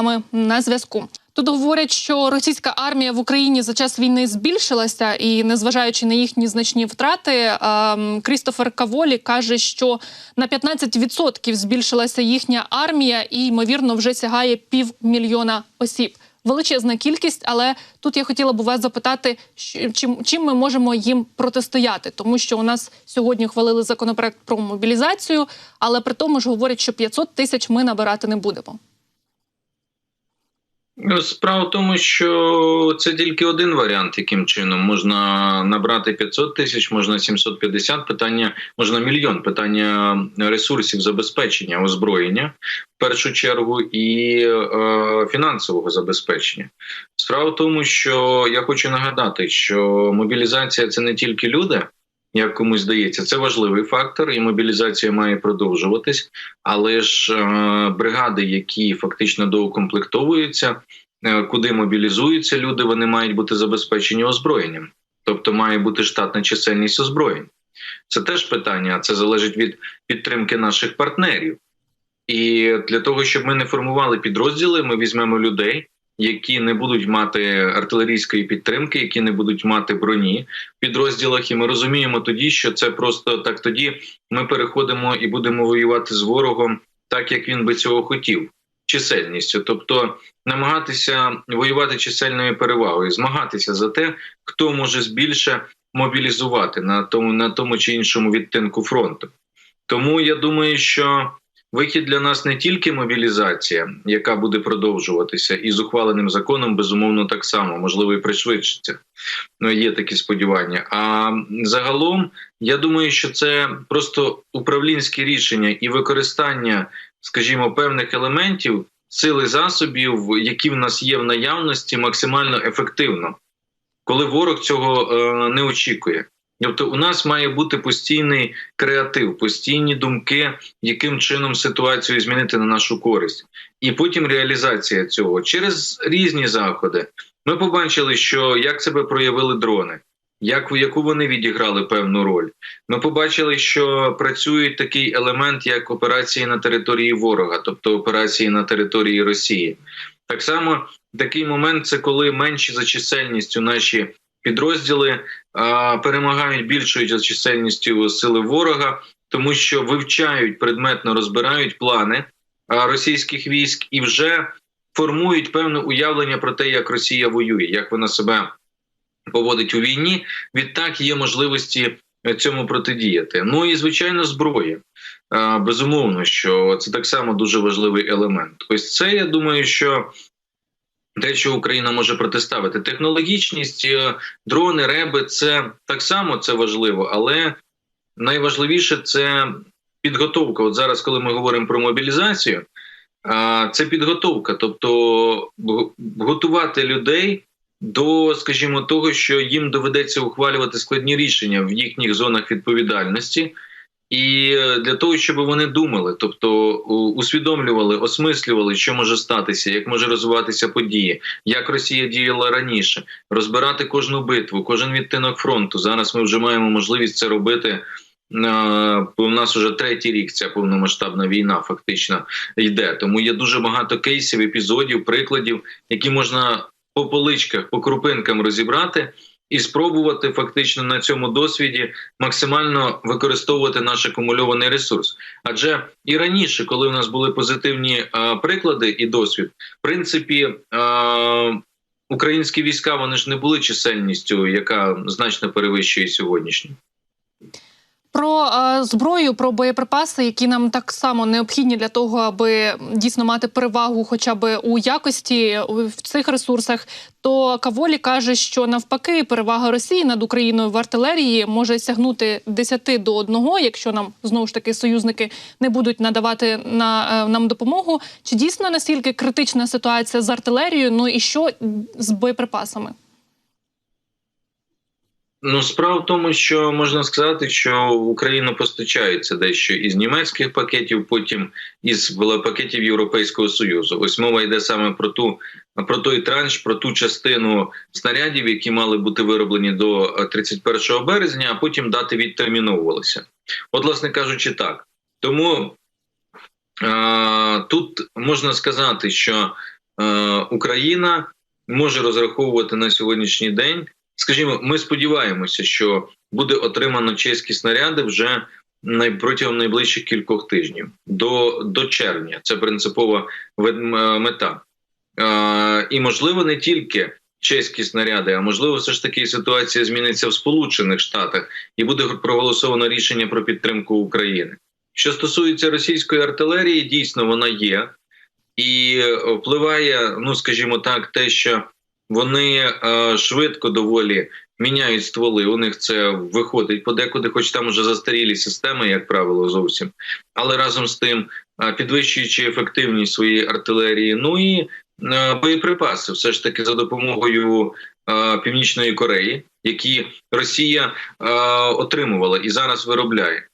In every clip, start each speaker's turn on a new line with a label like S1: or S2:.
S1: А на зв'язку. Тут говорять, що російська армія в Україні за час війни збільшилася, і незважаючи на їхні значні втрати, ем, Крістофер Каволі каже, що на 15% збільшилася їхня армія, і ймовірно вже сягає півмільйона осіб. Величезна кількість, але тут я хотіла б у вас запитати, чим, чим ми можемо їм протистояти, тому що у нас сьогодні ухвалили законопроект про мобілізацію, але при тому ж говорять, що 500 тисяч ми набирати не будемо.
S2: Справа в тому, що це тільки один варіант, яким чином можна набрати 500 тисяч, можна 750 питання, можна мільйон питання ресурсів забезпечення, озброєння в першу чергу і е, фінансового забезпечення. Справа в тому, що я хочу нагадати, що мобілізація це не тільки люди. Як комусь здається, це важливий фактор, і мобілізація має продовжуватись. Але ж е, бригади, які фактично доукомплектовуються, е, куди мобілізуються люди, вони мають бути забезпечені озброєнням, тобто має бути штатна чисельність озброєнь. Це теж питання, це залежить від підтримки наших партнерів. І для того, щоб ми не формували підрозділи, ми візьмемо людей, які не будуть мати артилерійської підтримки, які не будуть мати броні в підрозділах. І ми розуміємо тоді, що це просто так. Тоді ми переходимо і будемо воювати з ворогом, так як він би цього хотів, чисельністю, тобто намагатися воювати чисельною перевагою, змагатися за те, хто може збільше мобілізувати на тому на тому чи іншому відтинку фронту. Тому я думаю, що Вихід для нас не тільки мобілізація, яка буде продовжуватися, і з ухваленим законом безумовно так само, можливо, і пришвидшиться. Ну є такі сподівання. А загалом я думаю, що це просто управлінське рішення і використання, скажімо, певних елементів сили засобів, які в нас є в наявності, максимально ефективно, коли ворог цього е, не очікує. Тобто, у нас має бути постійний креатив, постійні думки, яким чином ситуацію змінити на нашу користь, і потім реалізація цього через різні заходи. Ми побачили, що як себе проявили дрони, як яку вони відіграли певну роль. Ми побачили, що працює такий елемент, як операції на території ворога, тобто операції на території Росії. Так само такий момент це коли менші за чисельністю наші підрозділи перемагають більшою чисельністю сили ворога, тому що вивчають предметно розбирають плани російських військ і вже формують певне уявлення про те, як Росія воює, як вона себе поводить у війні. Відтак є можливості цьому протидіяти. Ну і звичайно, зброя. Безумовно, що це так само дуже важливий елемент. Ось це я думаю, що те, що Україна може протиставити, технологічність, е, дрони, реби це так само це важливо, але найважливіше це підготовка. От зараз, коли ми говоримо про мобілізацію, це підготовка, тобто готувати людей до, скажімо, того, що їм доведеться ухвалювати складні рішення в їхніх зонах відповідальності. І е, для того, щоб вони думали, тобто усвідомлювали, осмислювали, що може статися, як може розвиватися події, як Росія діяла раніше, розбирати кожну битву, кожен відтинок фронту. Зараз ми вже маємо можливість це робити. Е, У нас вже третій рік ця повномасштабна війна фактично йде. Тому є дуже багато кейсів, епізодів, прикладів, які можна по поличках, по крупинкам розібрати і спробувати фактично на цьому досвіді максимально використовувати наш акумульований ресурс. Адже і раніше, коли у нас були позитивні е, приклади і досвід, в принципі. Е, Українські війська вони ж не були чисельністю, яка значно перевищує сьогоднішню.
S1: Про е, зброю, про боєприпаси, які нам так само необхідні для того, аби дійсно мати перевагу, хоча б у якості в цих ресурсах. То Каволі каже, що навпаки перевага Росії над Україною в артилерії може сягнути 10 до 1, якщо нам знову ж таки союзники не будуть надавати на е, нам допомогу. Чи дійсно настільки критична ситуація з артилерією? Ну і що з боєприпасами?
S2: Ну, справа в тому, що можна сказати, що в Україну постачається дещо із німецьких пакетів, потім із пакетів Європейського союзу. Ось мова йде саме про ту про той транш, про ту частину снарядів, які мали бути вироблені до е, 31 березня, а потім дати відтерміновувалися. От, власне кажучи, так тому е, тут можна сказати, що Україна може розраховувати на сьогоднішній день. Скажімо, ми сподіваємося, що буде отримано чеські снаряди вже протягом найближчих кількох тижнів до, до червня. Це принципова мета. Е, і можливо не тільки чеські снаряди, а можливо, все ж таки ситуація зміниться в Сполучених Штатах і буде проголосовано рішення про підтримку України. Що стосується російської артилерії, дійсно вона є і впливає, ну скажімо так, те, що вони е, швидко доволі міняють стволи. У них це виходить подекуди, хоч там уже застарілі системи, як правило, зовсім. Але разом з тим е, підвищуючи ефективність своєї артилерії, ну і е, боєприпаси, все ж таки за допомогою е, Північної Кореї, які Росія е, отримувала і зараз виробляє.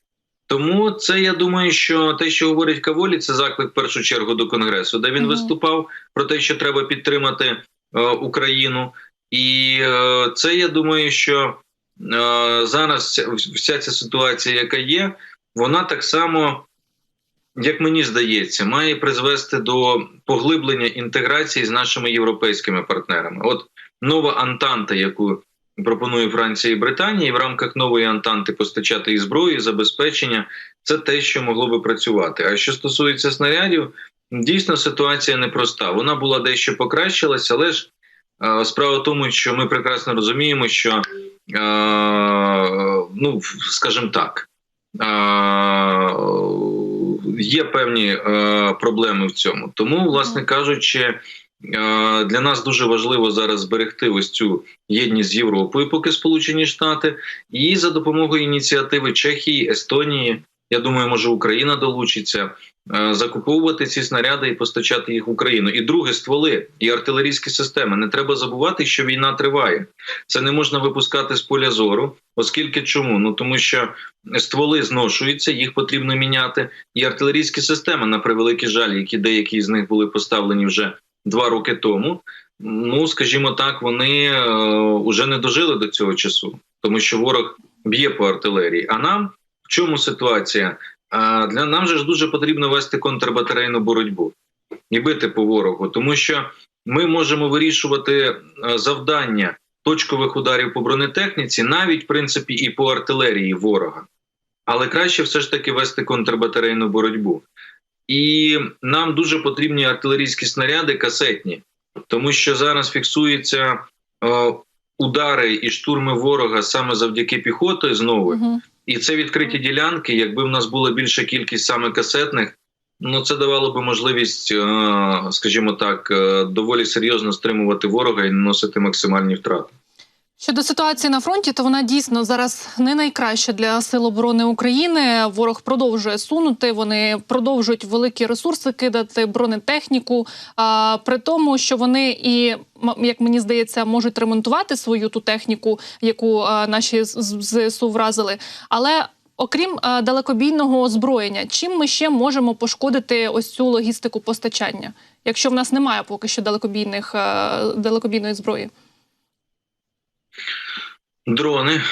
S2: Тому це я думаю, що те, що говорить Каволі, це заклик в першу чергу до конгресу, де він
S1: Мгм.
S2: виступав про те, що треба підтримати Україну, і е, це я думаю, що е, зараз вся ця ситуація, яка є, вона так само, як мені здається, має призвести до поглиблення інтеграції з нашими європейськими партнерами. От нова Антанта, яку пропонує Франція і Британія, і в рамках нової Антанти постачати і зброю, і забезпечення це те, що могло би працювати. А що стосується снарядів, дійсно ситуація непроста. Вона була дещо покращилась, але ж е, справа в тому, що ми прекрасно розуміємо, що е, ну, скажімо так. е, Є певні е, проблеми в цьому, тому, власне кажучи, е, для нас дуже важливо зараз зберегти ось цю єдність з Європою, поки Сполучені Штати, і за допомогою ініціативи Чехії, Естонії. Я думаю, може Україна долучиться е, закуповувати ці снаряди і постачати їх в Україну. І друге стволи і артилерійські системи. Не треба забувати, що війна триває. Це не можна випускати з поля зору, оскільки чому? Ну тому що стволи зношуються, їх потрібно міняти. І артилерійські системи, на превеликий жаль, які деякі з них були поставлені вже два роки тому. Ну скажімо так, вони е, вже не дожили до цього часу, тому що ворог б'є по артилерії. А нам в чому ситуація? А для нам же ж дуже потрібно вести контрбатарейну боротьбу і бити по ворогу, тому що ми можемо вирішувати е, завдання точкових ударів по бронетехніці, навіть в принципі і по артилерії ворога. Але краще все ж таки вести контрбатарейну боротьбу. І нам дуже потрібні артилерійські снаряди касетні, тому що зараз фіксуються е, удари і штурми ворога саме завдяки піхоти знову.
S1: Мгм.
S2: І це відкриті ділянки. Якби в нас була більша кількість саме касетних, ну це давало би можливість, е, скажімо так, е, доволі серйозно стримувати ворога і наносити максимальні втрати.
S1: Щодо ситуації на фронті, то вона дійсно зараз не найкраща для сил оборони України. Ворог продовжує сунути. Вони продовжують великі ресурси кидати, бронетехніку. А при тому, що вони і як мені здається, можуть ремонтувати свою ту техніку, яку а, наші ЗСУ вразили. Але окрім а, далекобійного озброєння, чим ми ще можемо пошкодити ось цю логістику постачання, якщо в нас немає поки що далекобійних а, далекобійної зброї?
S2: Дрони,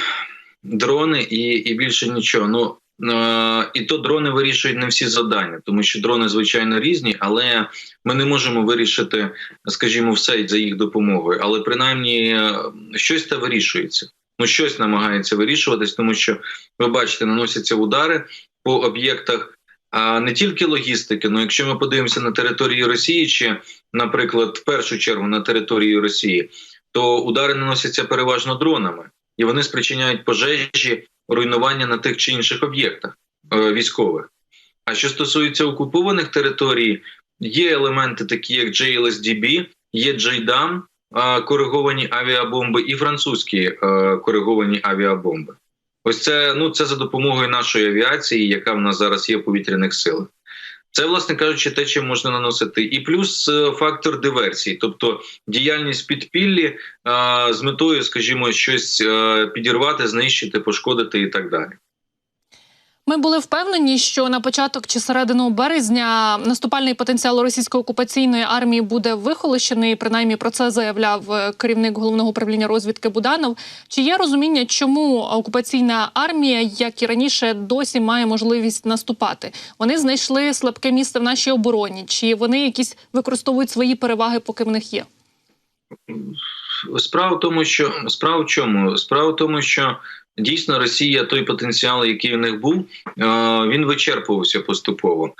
S2: дрони і, і більше нічого. Ну е, і то дрони вирішують не всі завдання, тому що дрони звичайно різні, але ми не можемо вирішити, скажімо, все за їх допомогою. Але принаймні е, щось та вирішується. Ну, щось намагається вирішуватись, тому що ви бачите, наносяться удари по об'єктах. А не тільки логістики, ну якщо ми подивимося на території Росії, чи, наприклад, в першу чергу на території Росії, то удари наносяться переважно дронами, і вони спричиняють пожежі, руйнування на тих чи інших об'єктах е, військових. А що стосується окупованих територій, є елементи, такі як JLSDB, є JDAM, е, кориговані авіабомби, і французькі е, кориговані авіабомби. Ось це ну це за допомогою нашої авіації, яка в нас зараз є повітряних силах. Це, власне кажучи, те, чим можна наносити, і плюс е, фактор диверсії, тобто діяльність підпіллі е, з метою, скажімо, щось е, підірвати, знищити, пошкодити і так далі.
S1: Ми були впевнені, що на початок чи середину березня наступальний потенціал російської окупаційної армії буде вихолощений. Принаймні про це заявляв е, керівник головного управління розвідки Буданов. Чи є розуміння, чому окупаційна армія, як і раніше, досі має можливість наступати? Вони знайшли слабке місце в нашій обороні, чи вони якісь використовують свої переваги, поки в них є?
S2: Справа в тому, що справа в чому? Справа в тому, що дійсно Росія, той потенціал, який у них був, е, він вичерпувався поступово.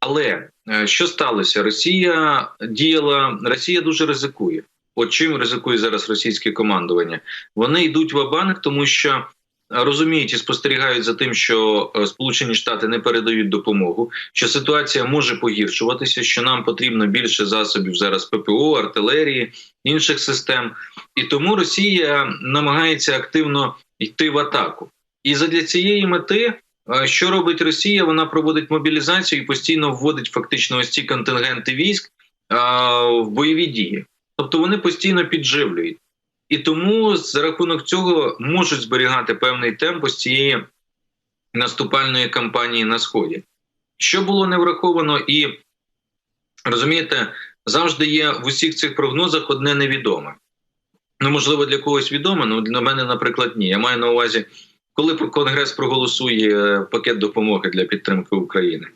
S2: Але е, що сталося? Росія діяла, Росія дуже ризикує. От чим ризикує зараз російське командування? Вони йдуть в абанк, тому що е, розуміють і спостерігають за тим, що Сполучені Штати не передають допомогу, що ситуація може погіршуватися, що нам потрібно більше засобів зараз ППО, артилерії, інших систем. І тому Росія намагається активно йти в атаку. І задля цієї мети, е, що робить Росія? Вона проводить мобілізацію і постійно вводить фактично ось ці контингенти військ е, в бойові дії. Тобто вони постійно підживлюють. І тому за рахунок цього можуть зберігати певний темп ось цієї наступальної кампанії на сході. Що було не враховано, і розумієте, завжди є в усіх цих прогнозах одне невідоме. Ну, можливо, для когось відоме, але для мене, наприклад, ні. Я маю на увазі, коли Конгрес проголосує пакет допомоги для підтримки України.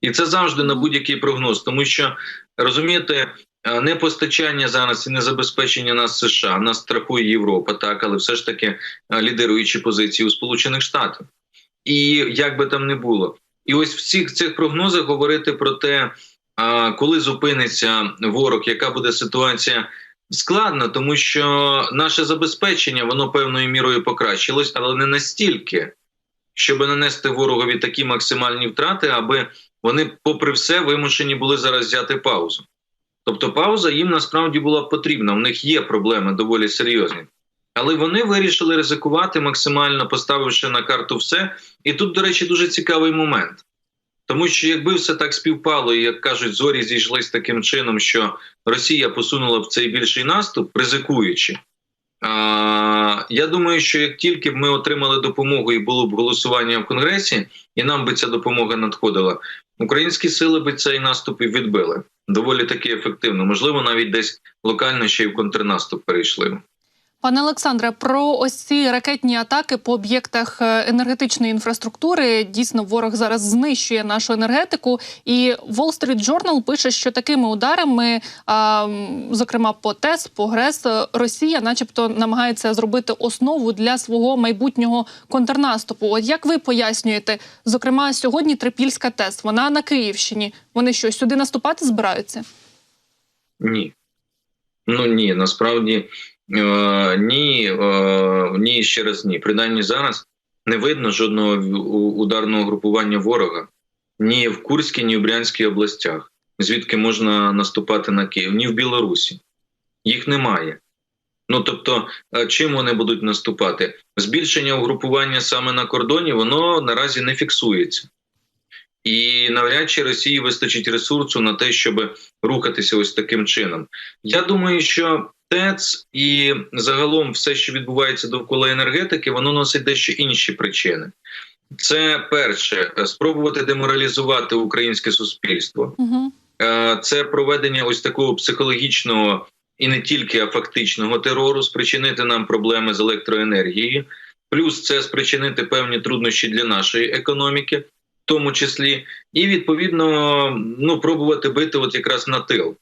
S2: І це завжди на будь-який прогноз, тому що розумієте, е, не постачання зараз і не забезпечення нас США, нас страхує Європа, так, але все ж таки е, лідируючі позиції у Сполучених Штатах. І як би там не було, і ось в цих цих прогнозах говорити про те, коли зупиниться ворог, яка буде ситуація. Складно, тому що наше забезпечення воно певною мірою покращилось, але не настільки, щоб нанести ворогові такі максимальні втрати, аби вони, попри все, вимушені були зараз взяти паузу. Тобто, пауза їм насправді була потрібна. У них є проблеми доволі серйозні. Але вони вирішили ризикувати максимально, поставивши на карту все. І тут, до речі, дуже цікавий момент. Тому що якби все так співпало, і як кажуть, зорі зійшлись таким чином, що Росія посунула в цей більший наступ, ризикуючи. А, я думаю, що як тільки б ми отримали допомогу і було б голосування в Конгресі, і нам би ця допомога надходила, українські сили би цей наступ і відбили доволі таки ефективно. Можливо, навіть десь локально ще й в контрнаступ перейшли.
S1: Пане Олександре, про ось ці ракетні атаки по об'єктах е, енергетичної інфраструктури дійсно ворог зараз знищує нашу енергетику. І Wall Street Journal пише, що такими ударами, а, зокрема по ТЕС, по ГРЕС, е, Росія, начебто, намагається зробити основу для свого майбутнього контрнаступу. От як ви пояснюєте, зокрема, сьогодні Трипільська ТЕС, вона на Київщині. Вони що сюди наступати збираються?
S2: Ні. Ну ні, насправді ні, е, ні, ще раз ні. Принаймні зараз не видно жодного ударного групування ворога ні в Курській, ні в Брянській областях, звідки можна наступати на Київ, ні в Білорусі. Їх немає. Ну тобто, е, чим вони будуть наступати? Збільшення угрупування саме на кордоні, воно наразі не фіксується. І навряд чи Росії вистачить ресурсу на те, щоб рухатися ось таким чином. Я думаю, що ТЕЦ і загалом все, що відбувається довкола енергетики, воно носить дещо інші причини. Це перше спробувати деморалізувати українське суспільство.
S1: Угу.
S2: Це проведення ось такого психологічного і не тільки а фактичного терору, спричинити нам проблеми з електроенергією. Плюс це спричинити певні труднощі для нашої економіки, в тому числі, і відповідно ну пробувати бити от якраз на тил,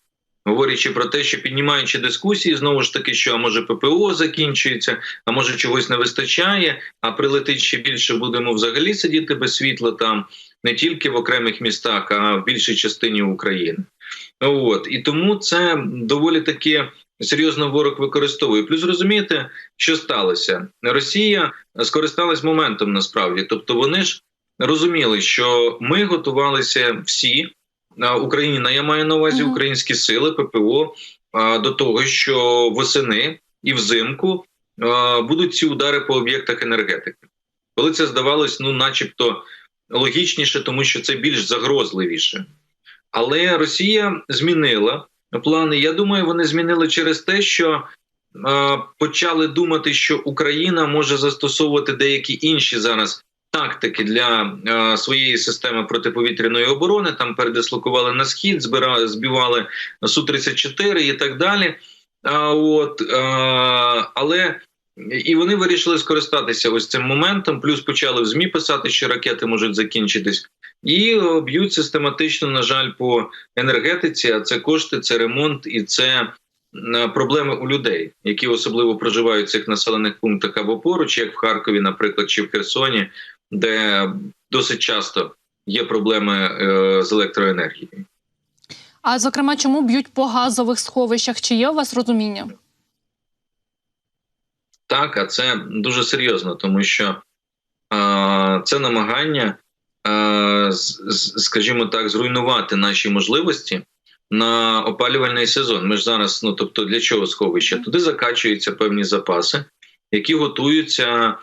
S2: говорячи про те, що піднімаючи дискусії, знову ж таки, що а може ППО закінчується, а може чогось не вистачає, а прилетить ще більше, будемо взагалі сидіти без світла там не тільки в окремих містах, а в більшій частині України. От і тому це доволі таки серйозно ворог використовує. Плюс розумієте, що сталося? Росія скористалась моментом насправді, тобто вони ж розуміли, що ми готувалися всі Україна. Я маю на увазі українські сили, ППО до того, що восени і взимку будуть ці удари по об'єктах енергетики. Коли це здавалось, ну, начебто, логічніше, тому що це більш загрозливіше. Але Росія змінила плани. Я думаю, вони змінили через те, що почали думати, що Україна може застосовувати деякі інші зараз тактики для е, своєї системи протиповітряної оборони. Там передислокували на схід, збира, збивали су 34 і так далі. А, от, е, але і вони вирішили скористатися ось цим моментом. Плюс почали в змі писати, що ракети можуть закінчитись, і б'ють систематично, на жаль, по енергетиці. А це кошти, це ремонт і це е, проблеми у людей, які особливо проживають в цих населених пунктах або поруч, як в Харкові, наприклад, чи в Херсоні, де досить часто є проблеми е, з електроенергією.
S1: А зокрема, чому б'ють по газових сховищах? Чи є у вас розуміння?
S2: Так, а це дуже серйозно, тому що е, це намагання, з- з- скажімо так, зруйнувати наші можливості на опалювальний сезон. Ми ж зараз, ну тобто, для чого сховища? Туди закачуються певні запаси, які готуються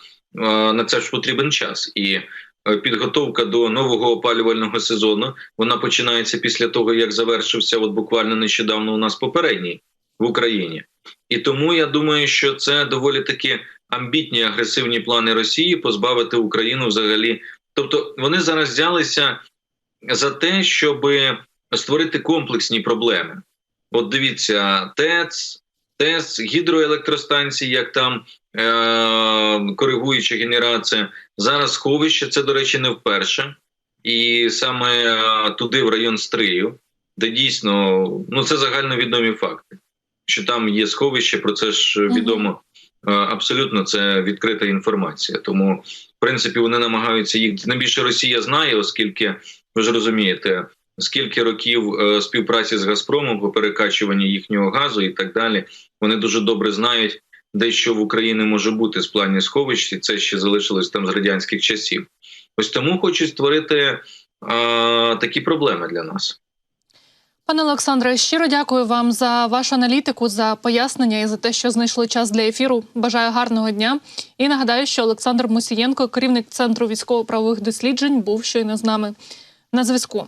S2: на це ж потрібен час. І е, підготовка до нового опалювального сезону вона починається після того, як завершився, от буквально нещодавно у нас попередній в Україні. І тому я думаю, що це доволі таки амбітні агресивні плани Росії позбавити Україну взагалі. Тобто вони зараз взялися за те, щоб створити комплексні проблеми. От дивіться, ТЕЦ, ТЕС, гідроелектростанції, як там коригуюча генерація. Зараз сховище, це, до речі, не вперше. І саме е, туди, в район Стрию, де дійсно ну це загальновідомі факти що там є сховище, про це ж відомо е, абсолютно. Це відкрита інформація. Тому, в принципі, вони намагаються їх найбільше Росія знає, оскільки ви ж розумієте, скільки років е, співпраці з Газпромом по перекачуванні їхнього газу і так далі. Вони дуже добре знають, де що в Україні може бути з плані сховищ, і це ще залишилось там з радянських часів. Ось тому хочуть створити е, такі проблеми для нас.
S1: Пане Олександре, щиро дякую вам за вашу аналітику, за пояснення і за те, що знайшли час для ефіру. Бажаю гарного дня. І нагадаю, що Олександр Мусієнко, керівник центру військово-правових досліджень, був щойно з нами на зв'язку.